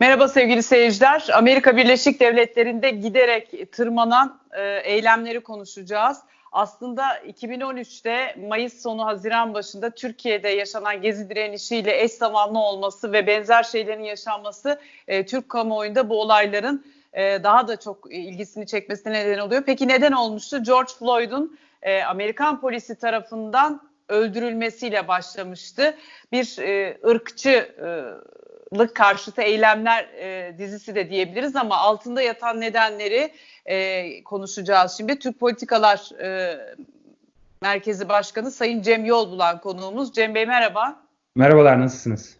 Merhaba sevgili seyirciler. Amerika Birleşik Devletleri'nde giderek tırmanan e, eylemleri konuşacağız. Aslında 2013'te Mayıs sonu Haziran başında Türkiye'de yaşanan gezi direnişiyle eş zamanlı olması ve benzer şeylerin yaşanması e, Türk kamuoyunda bu olayların e, daha da çok ilgisini çekmesine neden oluyor. Peki neden olmuştu? George Floyd'un e, Amerikan polisi tarafından öldürülmesiyle başlamıştı. Bir e, ırkçı e, lık karşıtı eylemler e, dizisi de diyebiliriz ama altında yatan nedenleri e, konuşacağız. Şimdi Türk Politikalar e, Merkezi Başkanı Sayın Cem Yolbulan konuğumuz. Cem Bey merhaba. Merhabalar, nasılsınız?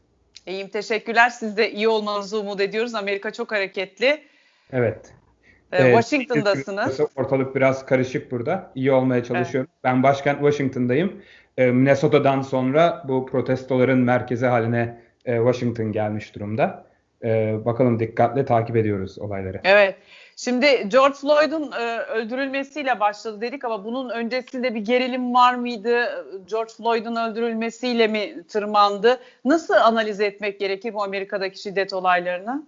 İyiyim, teşekkürler. Siz de iyi olmanızı umut ediyoruz. Amerika çok hareketli. Evet. Ee, Ee, Washington'dasınız. Ortalık biraz karışık burada. İyi olmaya çalışıyorum. Ben başkent Washington'dayım. Ee, Minnesota'dan sonra bu protestoların merkezi haline e, Washington gelmiş durumda. Ee, bakalım dikkatle takip ediyoruz olayları. Evet. Şimdi George Floyd'un e, öldürülmesiyle başladı dedik ama bunun öncesinde bir gerilim var mıydı? George Floyd'un öldürülmesiyle mi tırmandı? Nasıl analiz etmek gerekir bu Amerika'daki şiddet olaylarını?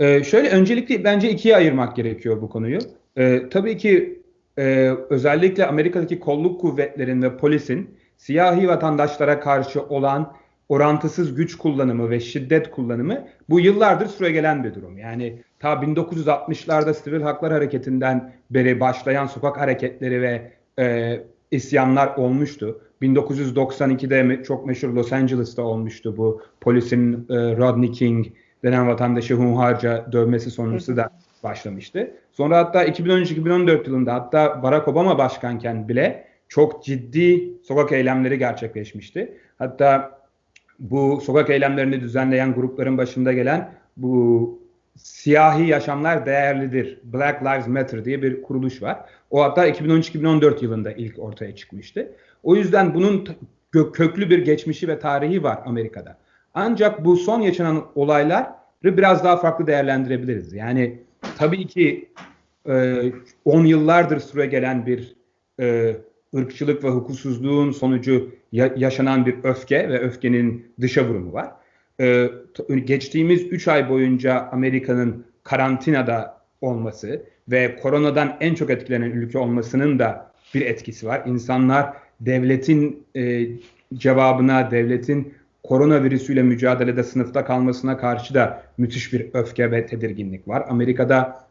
Ee, şöyle öncelikle bence ikiye ayırmak gerekiyor bu konuyu. Ee, tabii ki e, özellikle Amerika'daki kolluk kuvvetlerin ve polisin siyahi vatandaşlara karşı olan orantısız güç kullanımı ve şiddet kullanımı bu yıllardır süregelen bir durum. Yani ta 1960'larda Sivil Haklar Hareketi'nden beri başlayan sokak hareketleri ve e, isyanlar olmuştu. 1992'de çok meşhur Los Angeles'ta olmuştu bu polisin e, Rodney King denen vatandaşı hunharca dövmesi sonrası da başlamıştı. Sonra hatta 2013-2014 yılında hatta Barack Obama başkanken bile çok ciddi sokak eylemleri gerçekleşmişti. Hatta bu sokak eylemlerini düzenleyen grupların başında gelen bu siyahi yaşamlar değerlidir. Black Lives Matter diye bir kuruluş var. O hatta 2013-2014 yılında ilk ortaya çıkmıştı. O yüzden bunun köklü bir geçmişi ve tarihi var Amerika'da. Ancak bu son yaşanan olayları biraz daha farklı değerlendirebiliriz. Yani tabii ki 10 e, yıllardır süre gelen bir e, ırkçılık ve hukuksuzluğun sonucu ya, yaşanan bir öfke ve öfkenin dışa vurumu var. E, geçtiğimiz 3 ay boyunca Amerika'nın karantinada olması ve koronadan en çok etkilenen ülke olmasının da bir etkisi var. İnsanlar devletin e, cevabına, devletin koronavirüsüyle mücadelede sınıfta kalmasına karşı da müthiş bir öfke ve tedirginlik var. Amerika'da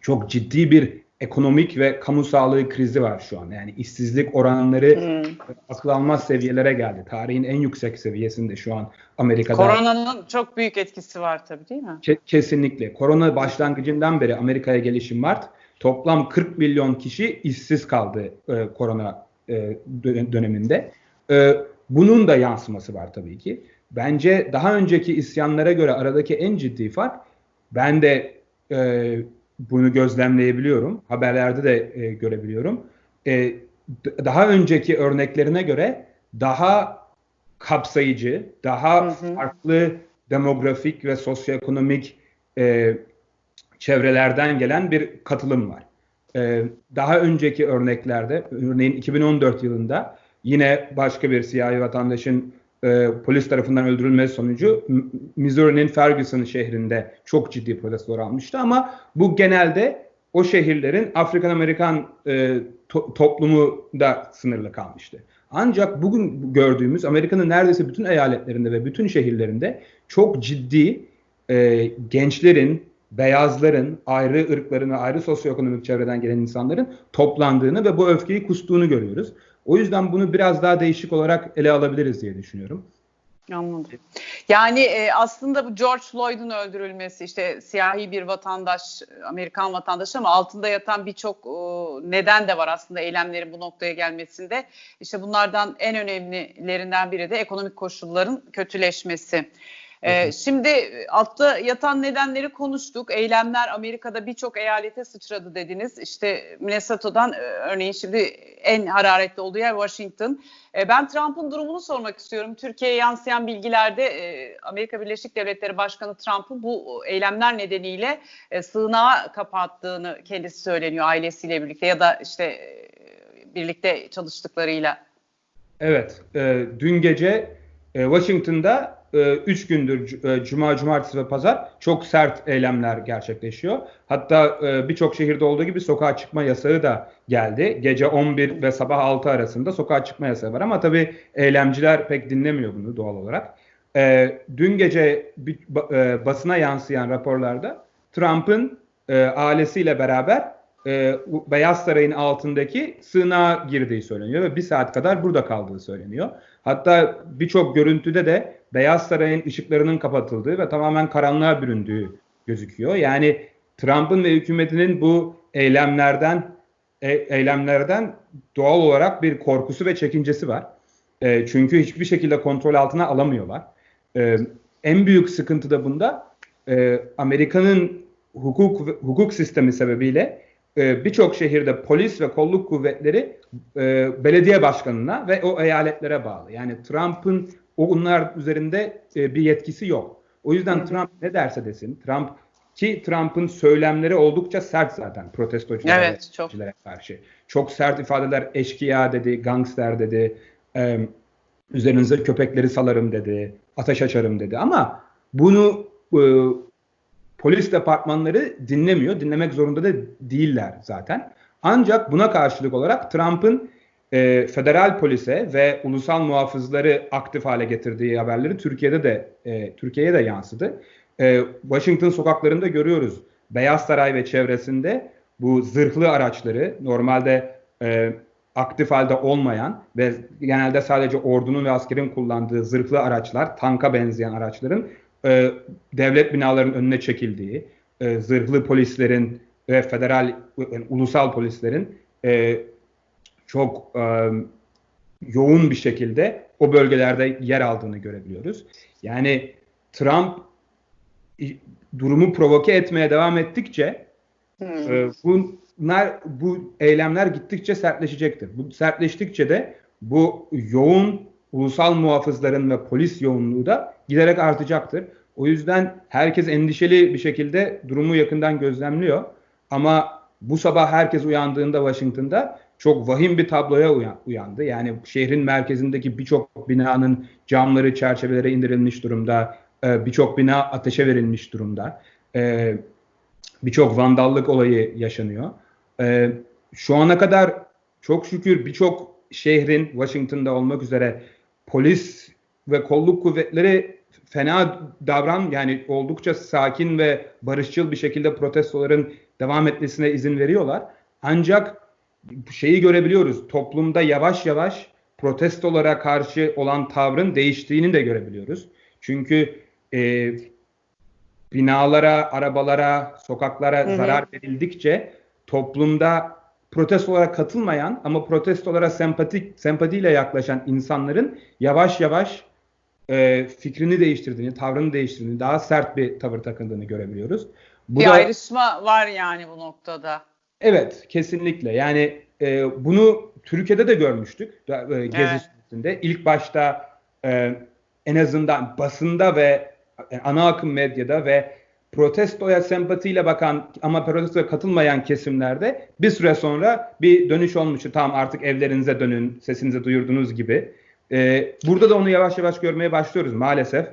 çok ciddi bir ekonomik ve kamu sağlığı krizi var şu an. Yani işsizlik oranları hmm. akıl almaz seviyelere geldi. Tarihin en yüksek seviyesinde şu an Amerika'da. Koronanın çok büyük etkisi var tabii değil mi? Ke- kesinlikle. Korona başlangıcından beri Amerika'ya gelişim Mart toplam 40 milyon kişi işsiz kaldı e, korona e, döneminde. E, bunun da yansıması var tabii ki. Bence daha önceki isyanlara göre aradaki en ciddi fark ben de e, bunu gözlemleyebiliyorum. Haberlerde de e, görebiliyorum. E, daha önceki örneklerine göre daha kapsayıcı, daha hı hı. farklı demografik ve sosyoekonomik e, çevrelerden gelen bir katılım var. E, daha önceki örneklerde, örneğin 2014 yılında yine başka bir siyahi vatandaşın e, polis tarafından öldürülmesi sonucu Missouri'nin Ferguson şehrinde çok ciddi protestolar almıştı ama bu genelde o şehirlerin Afrikan Amerikan e, to, toplumu da sınırlı kalmıştı. Ancak bugün gördüğümüz Amerika'nın neredeyse bütün eyaletlerinde ve bütün şehirlerinde çok ciddi e, gençlerin, beyazların, ayrı ırkların ayrı sosyoekonomik çevreden gelen insanların toplandığını ve bu öfkeyi kustuğunu görüyoruz. O yüzden bunu biraz daha değişik olarak ele alabiliriz diye düşünüyorum. Anladım. Yani e, aslında bu George Floyd'un öldürülmesi işte siyahi bir vatandaş, Amerikan vatandaş ama altında yatan birçok e, neden de var aslında eylemlerin bu noktaya gelmesinde. İşte bunlardan en önemlilerinden biri de ekonomik koşulların kötüleşmesi. Ee, şimdi altta yatan nedenleri konuştuk. Eylemler Amerika'da birçok eyalete sıçradı dediniz. İşte Minnesota'dan e, örneğin şimdi en hararetli olduğu yer Washington. E, ben Trump'ın durumunu sormak istiyorum. Türkiye'ye yansıyan bilgilerde e, Amerika Birleşik Devletleri Başkanı Trump'ın bu eylemler nedeniyle e, sığınağa kapattığını kendisi söyleniyor ailesiyle birlikte ya da işte e, birlikte çalıştıklarıyla. Evet, e, dün gece e, Washington'da 3 gündür e, cuma, cumartesi ve pazar çok sert eylemler gerçekleşiyor. Hatta e, birçok şehirde olduğu gibi sokağa çıkma yasağı da geldi. Gece 11 ve sabah 6 arasında sokağa çıkma yasağı var ama tabii eylemciler pek dinlemiyor bunu doğal olarak. E, dün gece e, basına yansıyan raporlarda Trump'ın ailesiyle beraber Beyaz Saray'ın altındaki sığınağa girdiği söyleniyor ve bir saat kadar burada kaldığı söyleniyor. Hatta birçok görüntüde de Beyaz Saray'ın ışıklarının kapatıldığı ve tamamen karanlığa büründüğü gözüküyor. Yani Trump'ın ve hükümetinin bu eylemlerden e, eylemlerden doğal olarak bir korkusu ve çekincesi var. E, çünkü hiçbir şekilde kontrol altına alamıyorlar. E, en büyük sıkıntı da bunda e, Amerika'nın hukuk hukuk sistemi sebebiyle e, birçok şehirde polis ve kolluk kuvvetleri e, belediye başkanına ve o eyaletlere bağlı. Yani Trump'ın onlar üzerinde e, bir yetkisi yok. O yüzden Trump ne derse desin, Trump ki Trump'ın söylemleri oldukça sert zaten protestoculara evet, çok. karşı. Çok sert ifadeler eşkıya dedi, gangster dedi, e, üzerinize köpekleri salarım dedi, ateş açarım dedi. Ama bunu e, polis departmanları dinlemiyor. Dinlemek zorunda da değiller zaten. Ancak buna karşılık olarak Trump'ın e, federal polise ve ulusal muhafızları aktif hale getirdiği haberleri Türkiye'de de e, Türkiye'ye de yansıdı. E, Washington sokaklarında görüyoruz. Beyaz Saray ve çevresinde bu zırhlı araçları normalde e, aktif halde olmayan ve genelde sadece ordunun ve askerin kullandığı zırhlı araçlar, tanka benzeyen araçların e, devlet binalarının önüne çekildiği, e, zırhlı polislerin ve federal, yani ulusal polislerin e, çok e, yoğun bir şekilde o bölgelerde yer aldığını görebiliyoruz. Yani Trump durumu provoke etmeye devam ettikçe hmm. e, bunlar bu eylemler gittikçe sertleşecektir. Bu sertleştikçe de bu yoğun ulusal muhafızların ve polis yoğunluğu da giderek artacaktır. O yüzden herkes endişeli bir şekilde durumu yakından gözlemliyor. Ama bu sabah herkes uyandığında Washington'da çok vahim bir tabloya uyandı. Yani şehrin merkezindeki birçok binanın camları, çerçeveleri indirilmiş durumda. Ee, birçok bina ateşe verilmiş durumda. Ee, birçok vandallık olayı yaşanıyor. Ee, şu ana kadar çok şükür birçok şehrin Washington'da olmak üzere polis ve kolluk kuvvetleri fena davran yani oldukça sakin ve barışçıl bir şekilde protestoların devam etmesine izin veriyorlar. Ancak şeyi görebiliyoruz. Toplumda yavaş yavaş protestolara karşı olan tavrın değiştiğini de görebiliyoruz. Çünkü e, binalara, arabalara, sokaklara Hı-hı. zarar verildikçe toplumda protestolara katılmayan ama protestolara sempatik sempatiyle yaklaşan insanların yavaş yavaş e, fikrini değiştirdiğini, tavrını değiştirdiğini, daha sert bir tavır takındığını görebiliyoruz. Bu bir da, ayrışma var yani bu noktada. Evet, kesinlikle. Yani e, bunu Türkiye'de de görmüştük e, Gezi evet. sürecinde. İlk başta e, en azından basında ve yani ana akım medyada ve protestoya sempatiyle bakan ama protestoya katılmayan kesimlerde bir süre sonra bir dönüş olmuştu. Tamam artık evlerinize dönün, sesinizi duyurdunuz gibi. Ee, burada da onu yavaş yavaş görmeye başlıyoruz maalesef.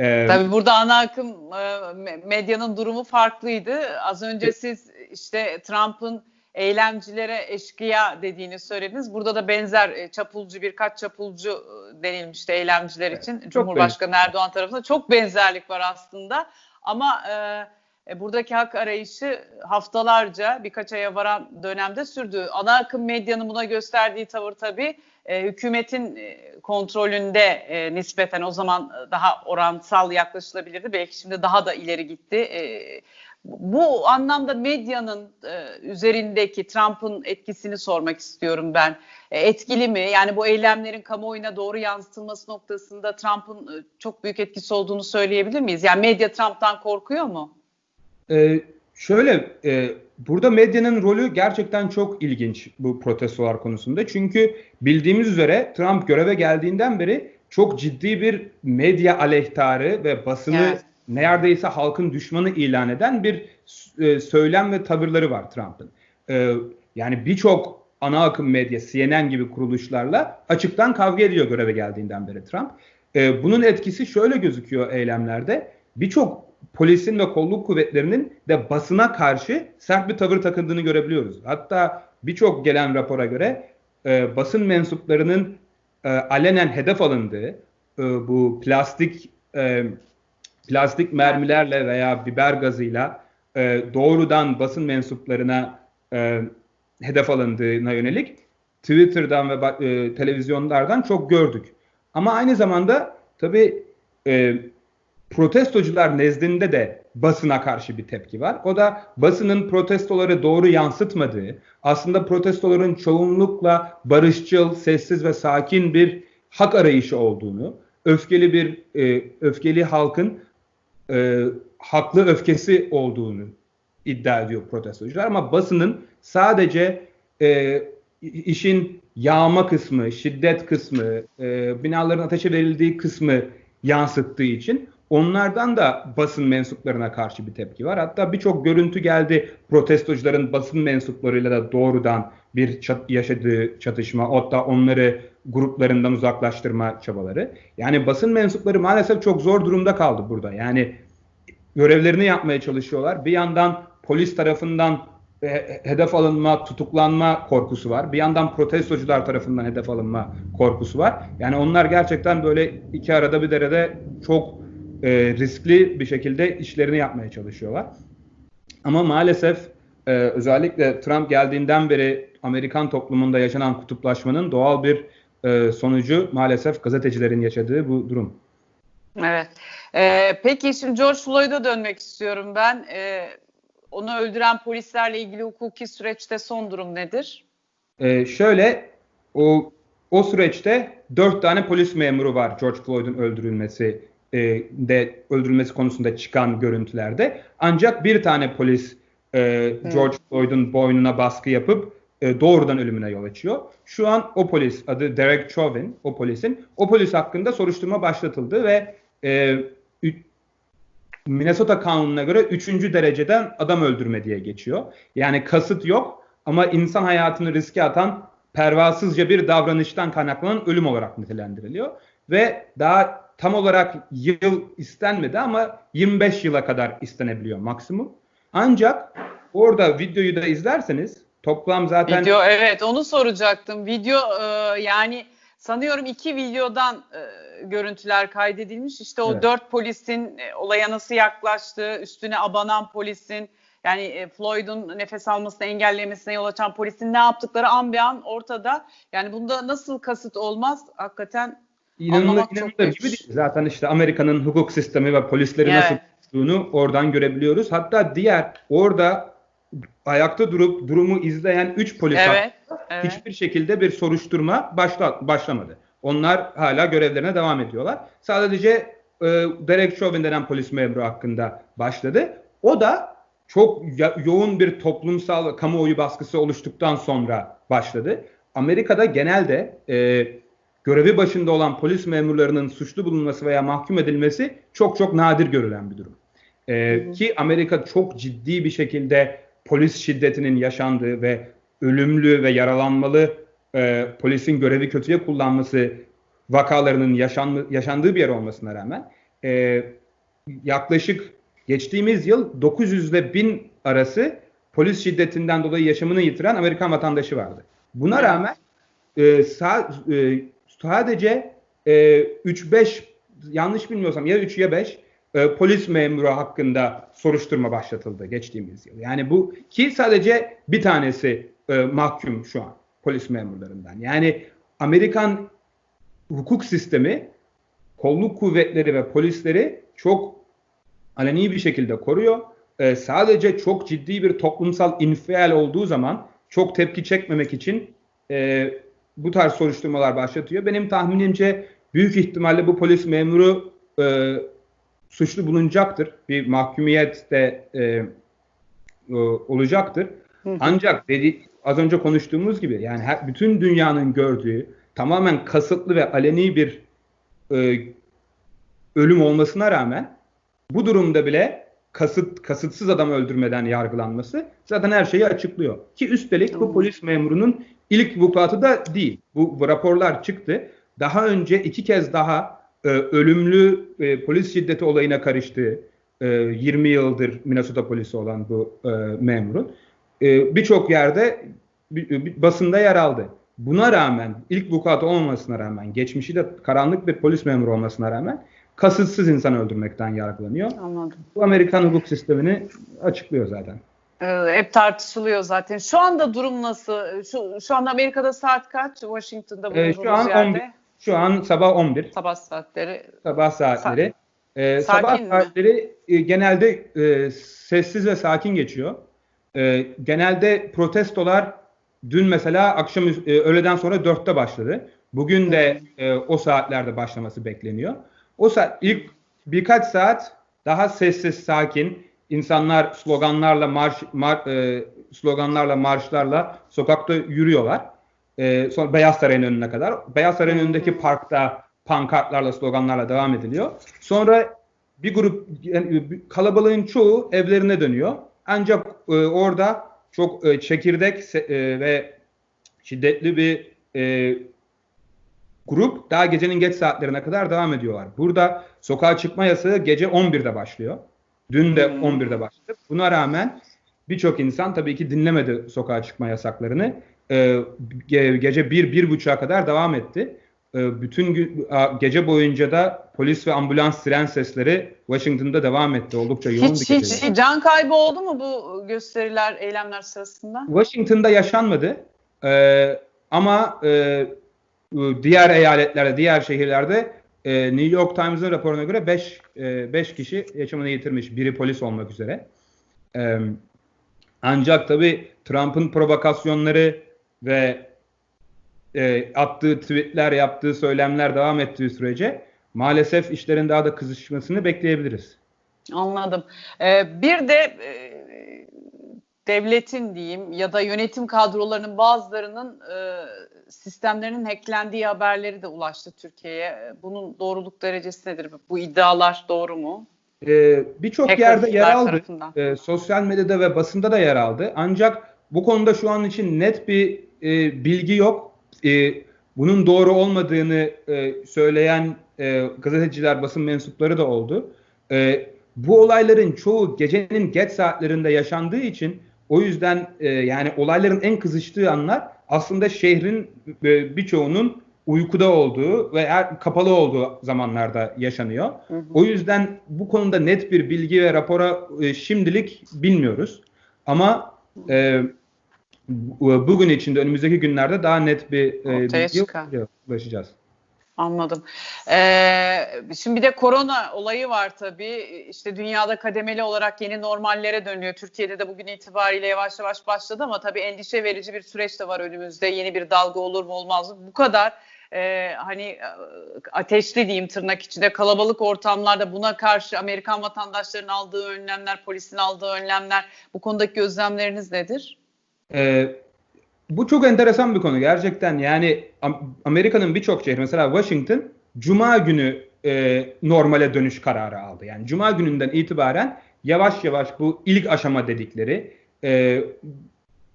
Ee, Tabii burada ana akım e, medyanın durumu farklıydı. Az önce siz işte Trump'ın eylemcilere eşkıya dediğini söylediniz. Burada da benzer e, çapulcu birkaç çapulcu e, denilmişti eylemciler için. Evet, Cumhurbaşkanı benzer. Erdoğan tarafında çok benzerlik var aslında. Ama e, buradaki hak arayışı haftalarca birkaç aya varan dönemde sürdü. Ana akım medyanın buna gösterdiği tavır tabii e, hükümetin e, kontrolünde e, nispeten o zaman daha oransal yaklaşılabilirdi. Belki şimdi daha da ileri gitti. E, bu anlamda medyanın e, üzerindeki Trump'ın etkisini sormak istiyorum ben. E, etkili mi? Yani bu eylemlerin kamuoyuna doğru yansıtılması noktasında Trump'ın e, çok büyük etkisi olduğunu söyleyebilir miyiz? Yani medya Trump'tan korkuyor mu? Ee, şöyle, e, burada medyanın rolü gerçekten çok ilginç bu protestolar konusunda. Çünkü bildiğimiz üzere Trump göreve geldiğinden beri çok ciddi bir medya aleyhtarı ve basını evet neredeyse halkın düşmanı ilan eden bir e, söylem ve tavırları var Trump'ın. E, yani birçok ana akım medya, CNN gibi kuruluşlarla açıktan kavga ediyor göreve geldiğinden beri Trump. E, bunun etkisi şöyle gözüküyor eylemlerde. Birçok polisin ve kolluk kuvvetlerinin de basına karşı sert bir tavır takındığını görebiliyoruz. Hatta birçok gelen rapora göre e, basın mensuplarının e, alenen hedef alındığı e, bu plastik e, plastik mermilerle veya biber gazıyla e, doğrudan basın mensuplarına e, hedef alındığına yönelik Twitter'dan ve e, televizyonlardan çok gördük. Ama aynı zamanda tabii e, protestocular nezdinde de basına karşı bir tepki var. O da basının protestoları doğru yansıtmadığı, aslında protestoların çoğunlukla barışçıl, sessiz ve sakin bir hak arayışı olduğunu, öfkeli bir e, öfkeli halkın e, haklı öfkesi olduğunu iddia ediyor protestocular. Ama basının sadece e, işin yağma kısmı, şiddet kısmı, e, binaların ateşe verildiği kısmı yansıttığı için onlardan da basın mensuplarına karşı bir tepki var. Hatta birçok görüntü geldi protestocuların basın mensuplarıyla da doğrudan bir çat yaşadığı çatışma, hatta onları gruplarından uzaklaştırma çabaları. Yani basın mensupları maalesef çok zor durumda kaldı burada. Yani görevlerini yapmaya çalışıyorlar. Bir yandan polis tarafından e, hedef alınma, tutuklanma korkusu var. Bir yandan protestocular tarafından hedef alınma korkusu var. Yani onlar gerçekten böyle iki arada bir derede çok e, riskli bir şekilde işlerini yapmaya çalışıyorlar. Ama maalesef e, özellikle Trump geldiğinden beri Amerikan toplumunda yaşanan kutuplaşmanın doğal bir e, sonucu maalesef gazetecilerin yaşadığı bu durum. Evet. Ee, peki şimdi George Floyd'a dönmek istiyorum ben. Ee, onu öldüren polislerle ilgili hukuki süreçte son durum nedir? Ee, şöyle o o süreçte dört tane polis memuru var George Floyd'un öldürülmesi e, de öldürülmesi konusunda çıkan görüntülerde. Ancak bir tane polis e, George hmm. Floyd'un boynuna baskı yapıp e, doğrudan ölümüne yol açıyor. Şu an o polis adı Derek Chauvin o polisin o polis hakkında soruşturma başlatıldı ve e, Minnesota kanununa göre üçüncü dereceden adam öldürme diye geçiyor. Yani kasıt yok ama insan hayatını riske atan pervasızca bir davranıştan kaynaklanan ölüm olarak nitelendiriliyor. Ve daha tam olarak yıl istenmedi ama 25 yıla kadar istenebiliyor maksimum. Ancak orada videoyu da izlerseniz toplam zaten... Video evet onu soracaktım. Video e, yani sanıyorum iki videodan e, görüntüler kaydedilmiş. İşte o evet. dört polisin e, olaya nasıl yaklaştığı, üstüne abanan polisin yani e, Floyd'un nefes almasını engellemesine yol açan polisin ne yaptıkları an bir an ortada. Yani bunda nasıl kasıt olmaz hakikaten İnanılır, inanılır gibi değil. Zaten işte Amerika'nın hukuk sistemi ve polisleri evet. nasıl tuttuğunu oradan görebiliyoruz. Hatta diğer orada ayakta durup durumu izleyen 3 polis evet, evet. hiçbir şekilde bir soruşturma başla, başlamadı. Onlar hala görevlerine devam ediyorlar. Sadece e, Derek Chauvin denen polis memuru hakkında başladı. O da çok yoğun bir toplumsal kamuoyu baskısı oluştuktan sonra başladı. Amerika'da genelde e, görevi başında olan polis memurlarının suçlu bulunması veya mahkum edilmesi çok çok nadir görülen bir durum. E, ki Amerika çok ciddi bir şekilde polis şiddetinin yaşandığı ve ölümlü ve yaralanmalı e, polisin görevi kötüye kullanması vakalarının yaşanma, yaşandığı bir yer olmasına rağmen e, yaklaşık geçtiğimiz yıl 900 ile 1000 arası polis şiddetinden dolayı yaşamını yitiren Amerikan vatandaşı vardı. Buna rağmen e, sa, e, sadece e, 3-5 yanlış bilmiyorsam ya 3 ya 5 e, polis memuru hakkında soruşturma başlatıldı geçtiğimiz yıl. Yani bu ki sadece bir tanesi e, mahkum şu an polis memurlarından. Yani Amerikan hukuk sistemi kolluk kuvvetleri ve polisleri çok aleni bir şekilde koruyor. Ee, sadece çok ciddi bir toplumsal infial olduğu zaman çok tepki çekmemek için e, bu tarz soruşturmalar başlatıyor. Benim tahminimce büyük ihtimalle bu polis memuru e, suçlu bulunacaktır. Bir mahkumiyet de e, e, olacaktır. Ancak dedi, az önce konuştuğumuz gibi yani her, bütün dünyanın gördüğü tamamen kasıtlı ve aleni bir e, ölüm olmasına rağmen bu durumda bile kasıt kasıtsız adam öldürmeden yargılanması zaten her şeyi açıklıyor. Ki üstelik bu polis memurunun ilk vukuatı da değil. Bu, bu raporlar çıktı. Daha önce iki kez daha e, ölümlü e, polis şiddeti olayına karıştığı e, 20 yıldır Minnesota polisi olan bu e, memurun e, birçok yerde bir, bir basında yer aldı. Buna rağmen ilk vukuatı olmamasına rağmen geçmişi de karanlık bir polis memuru olmasına rağmen kasıtsız insan öldürmekten yargılanıyor. Anladım. Bu Amerikan hukuk sistemini açıklıyor zaten. Ee, hep tartışılıyor zaten. Şu anda durum nasıl? Şu, şu anda Amerika'da saat kaç? Washington'da Ee, bulunduğunuz şu an yerde. 11. Şu an sabah 11. Sabah saatleri. Sabah saatleri. Ee, Sakin sabah mi? saatleri e, genelde e, sessiz ve sakin geçiyor. E, genelde protestolar dün mesela akşam e, öğleden sonra 4'te başladı. Bugün de e, o saatlerde başlaması bekleniyor. O saat ilk birkaç saat daha sessiz, sakin. İnsanlar sloganlarla marş mar, e, sloganlarla, marşlarla sokakta yürüyorlar. E, sonra Beyaz Saray'ın önüne kadar. Beyaz Saray'ın önündeki parkta pankartlarla, sloganlarla devam ediliyor. Sonra bir grup yani kalabalığın çoğu evlerine dönüyor. Ancak e, orada çok e, çekirdek e, ve şiddetli bir e, grup daha gecenin geç saatlerine kadar devam ediyorlar. Burada sokağa çıkma yasağı gece 11'de başlıyor. Dün de Hmm. 11'de başladı. Buna rağmen birçok insan tabii ki dinlemedi sokağa çıkma yasaklarını. Ee, ge- gece 1-1.30'a kadar devam etti. Ee, bütün gece boyunca da polis ve ambulans siren sesleri Washington'da devam etti. Oldukça yoğun Hiç bir hiç geceydi. can kaybı oldu mu bu gösteriler, eylemler sırasında? Washington'da yaşanmadı. Ee, ama e, diğer eyaletlerde, diğer şehirlerde e, New York Times'ın raporuna göre 5 5 kişi yaşamını yitirmiş. Biri polis olmak üzere. E, ancak tabii Trump'ın provokasyonları ve e, attığı tweetler, yaptığı söylemler devam ettiği sürece maalesef işlerin daha da kızışmasını bekleyebiliriz. Anladım. Ee, bir de e, devletin diyeyim ya da yönetim kadrolarının bazılarının e, sistemlerinin hacklendiği haberleri de ulaştı Türkiye'ye. Bunun doğruluk derecesi nedir? Bu iddialar doğru mu? Ee, Birçok yerde yer aldı. Ee, sosyal medyada ve basında da yer aldı. Ancak bu konuda şu an için net bir e, bilgi yok. E, bunun doğru olmadığını e, söyleyen e, gazeteciler, basın mensupları da oldu. E, bu olayların çoğu gecenin geç saatlerinde yaşandığı için o yüzden e, yani olayların en kızıştığı anlar aslında şehrin e, birçoğunun uykuda olduğu ve er- kapalı olduğu zamanlarda yaşanıyor. O yüzden bu konuda net bir bilgi ve rapora e, şimdilik bilmiyoruz. Ama e, bu- bugün içinde önümüzdeki günlerde daha net bir e, Ortaya bilgi çıkar. ulaşacağız. Anladım. Ee, şimdi bir de korona olayı var tabii. İşte dünyada kademeli olarak yeni normallere dönüyor. Türkiye'de de bugün itibariyle yavaş yavaş başladı ama tabii endişe verici bir süreç de var önümüzde. Yeni bir dalga olur mu olmaz mı? Bu kadar e, hani ateşli diyeyim tırnak içinde kalabalık ortamlarda buna karşı Amerikan vatandaşlarının aldığı önlemler, polisin aldığı önlemler bu konudaki gözlemleriniz nedir? E, bu çok enteresan bir konu gerçekten. Yani Am- Amerika'nın birçok şehri mesela Washington Cuma günü e, normale dönüş kararı aldı. Yani Cuma gününden itibaren yavaş yavaş bu ilk aşama dedikleri e,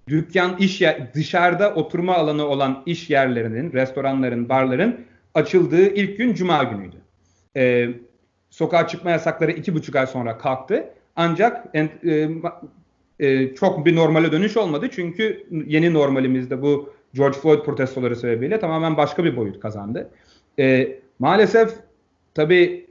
dükkan, iş yer, dışarıda oturma alanı olan iş yerlerinin, restoranların, barların açıldığı ilk gün Cuma günüydü. E, sokağa çıkma yasakları iki buçuk ay sonra kalktı. Ancak en- e, e, çok bir normale dönüş olmadı. Çünkü yeni normalimizde bu George Floyd protestoları sebebiyle tamamen başka bir boyut kazandı. E, maalesef tabii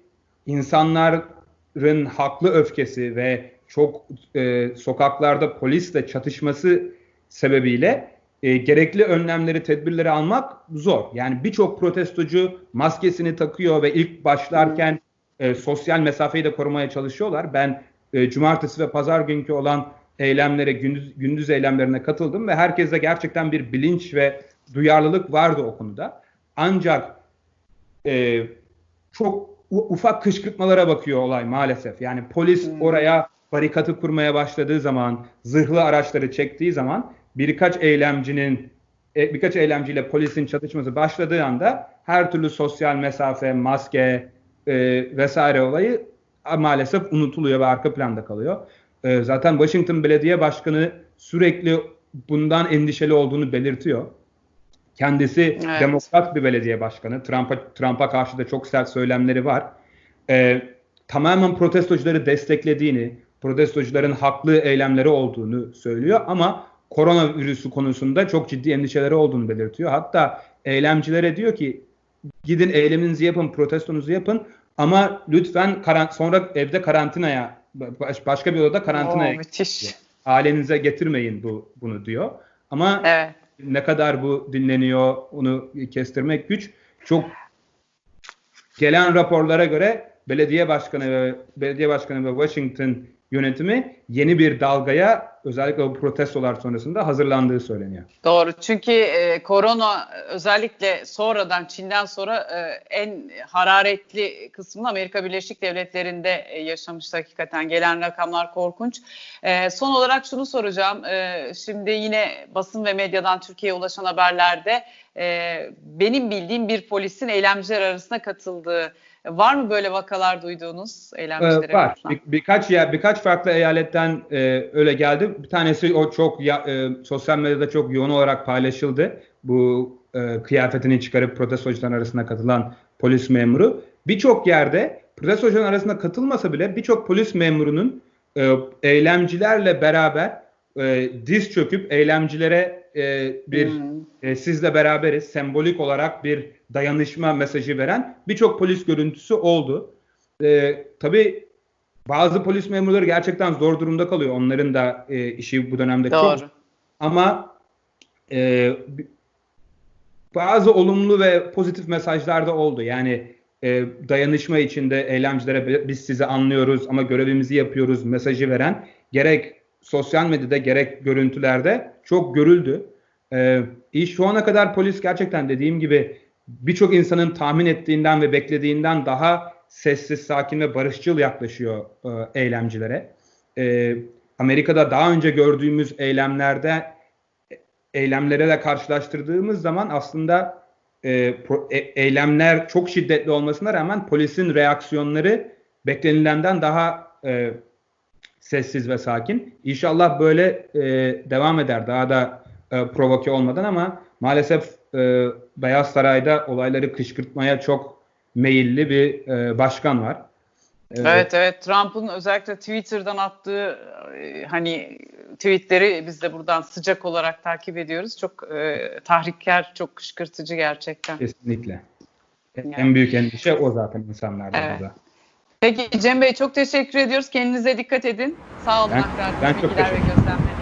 insanların haklı öfkesi ve çok e, sokaklarda polisle çatışması sebebiyle e, gerekli önlemleri, tedbirleri almak zor. Yani birçok protestocu maskesini takıyor ve ilk başlarken e, sosyal mesafeyi de korumaya çalışıyorlar. Ben e, cumartesi ve pazar günkü olan eylemlere, gündüz, gündüz eylemlerine katıldım ve herkeste gerçekten bir bilinç ve duyarlılık vardı o konuda. Ancak e, çok ufak kışkırtmalara bakıyor olay maalesef. Yani polis oraya barikatı kurmaya başladığı zaman, zırhlı araçları çektiği zaman birkaç eylemcinin e, birkaç eylemciyle polisin çatışması başladığı anda her türlü sosyal mesafe, maske e, vesaire olayı maalesef unutuluyor ve arka planda kalıyor. E, zaten Washington Belediye Başkanı sürekli bundan endişeli olduğunu belirtiyor. Kendisi Evet. demokrat bir belediye başkanı. Trump'a Trump'a karşı da çok sert söylemleri var. Ee, tamamen protestocuları desteklediğini, protestocuların haklı eylemleri olduğunu söylüyor ama koronavirüsü konusunda çok ciddi endişeleri olduğunu belirtiyor. Hatta eylemcilere diyor ki gidin eyleminizi yapın, protestonuzu yapın ama lütfen karan sonra evde karantinaya baş- başka bir odada karantinaya ailenize getirmeyin bu bunu diyor. Ama Evet. ne kadar bu dinleniyor onu kestirmek güç. Çok gelen raporlara göre belediye başkanı ve belediye başkanı ve Washington yönetimi yeni bir dalgaya özellikle bu protestolar sonrasında hazırlandığı söyleniyor. Doğru çünkü e, korona özellikle sonradan Çin'den sonra e, en hararetli kısmını Amerika Birleşik Devletleri'nde e, yaşamıştı hakikaten gelen rakamlar korkunç. E, son olarak şunu soracağım E, şimdi yine basın ve medyadan Türkiye'ye ulaşan haberlerde e, benim bildiğim bir polisin eylemciler arasına katıldığı var mı böyle vakalar duyduğunuz eylemcilere Ee, var. Bir- birkaç yer, birkaç farklı eyaletten e, öyle geldi. Bir tanesi o çok ya, e, sosyal medyada çok yoğun olarak paylaşıldı. Bu e, kıyafetini çıkarıp protestocuların arasına katılan polis memuru. Birçok yerde protestocuların arasına katılmasa bile birçok polis memurunun e, eylemcilerle beraber e, diz çöküp eylemcilere e, bir Hmm. e, sizle beraberiz sembolik olarak bir dayanışma mesajı veren birçok polis görüntüsü oldu. E, tabii bazı polis memurları gerçekten zor durumda kalıyor. Onların da e, işi bu dönemde Doğru. çok. Ama e, bazı olumlu ve pozitif mesajlar da oldu. Yani e, dayanışma içinde eylemcilere biz sizi anlıyoruz ama görevimizi yapıyoruz mesajı veren gerek sosyal medyada gerek görüntülerde çok görüldü. E, iş şu ana kadar polis gerçekten dediğim gibi birçok insanın tahmin ettiğinden ve beklediğinden daha sessiz, sakin ve barışçıl yaklaşıyor e, eylemcilere. E, Amerika'da daha önce gördüğümüz eylemlerde eylemlere de karşılaştırdığımız zaman aslında e, pro- e- eylemler çok şiddetli olmasına rağmen polisin reaksiyonları beklenilenden daha e, sessiz ve sakin. İnşallah böyle e, devam eder daha da e, provoke olmadan ama maalesef e, Beyaz Saray'da olayları kışkırtmaya çok meyilli bir e, başkan var. E, Evet evet Trump'ın özellikle Twitter'dan attığı e, hani tweetleri biz de buradan sıcak olarak takip ediyoruz. Çok e, tahrikkar, çok kışkırtıcı gerçekten. Kesinlikle. Yani. En büyük endişe o zaten insanlarda Evet. burada. Peki Cem Bey çok teşekkür ediyoruz. Kendinize dikkat edin. Sağ olun Ben- aktardığınız ben çok bilgiler ve teşekkür gözlemler.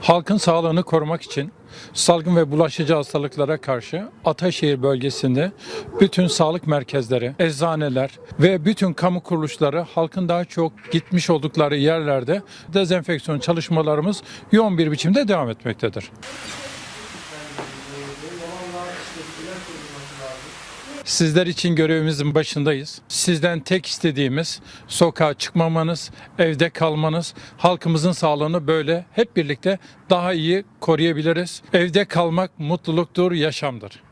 Halkın sağlığını korumak için salgın ve bulaşıcı hastalıklara karşı Ataşehir bölgesinde bütün sağlık merkezleri, eczaneler ve bütün kamu kuruluşları halkın daha çok gitmiş oldukları yerlerde dezenfeksiyon çalışmalarımız yoğun bir biçimde devam etmektedir. Sizler için görevimizin başındayız. Sizden tek istediğimiz sokağa çıkmamanız, evde kalmanız, halkımızın sağlığını böyle hep birlikte daha iyi koruyabiliriz. Evde kalmak mutluluktur, yaşamdır.